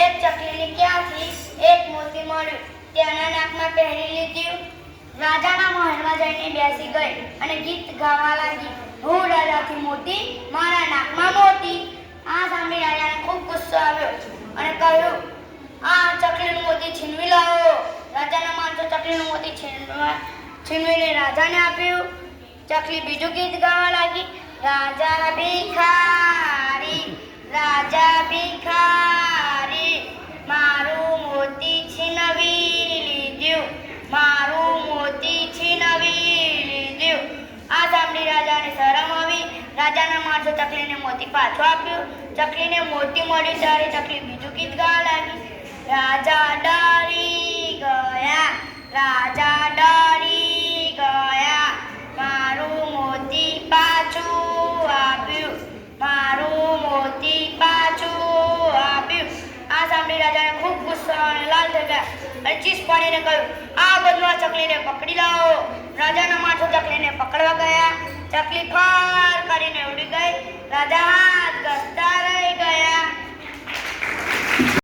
એક ચકલીને ક્યાંથી એક મોતી મળ્યું? તેના નાકમાં પહેરી લીધું. રાજાના મહેલમાં જઈને બેસી ગઈ અને ગીત ગાવા લાગી. હું રાજાથી મોતી મારા નાકમાં મોતી આ સાંભળી રાજાને ખૂબ ગુસ્સો આવ્યો અને કહ્યું, આ ચકલીનું મોતી છીનવી લાવો. રાજાના માણસો ચકલીનું મોતી છીનવા, છીનવીને રાજાને આપ્યું. ચકલી બીજું ગીત ગાવા લાગી. રાજા ભિખારી સાંભળી રાજાને શરમ આવી. રાજાના માણસો ચકલીને મોતી પાછું આપ્યું. ચકલીને મોતી મળી ત્યારે ચકલી બીજું ગીત ગાવા લાગી. રાજા ડરી ગયા, રાજા ડરી ગયા. મારું મોતી પાછું આપ્યું. મારું મોતી પાછું આપ્યું. આ સાંભળી રાજાને ખૂબ ગુસ્સો અને લાલ થઈ ગયા. અને ચીસ પાડીને કહ્યું, આ બધું ચકલીને પકડી લાવો. રાજાના માથું ચકલીને પકડવા ગયા ચકલી ફર કરીને ઉડી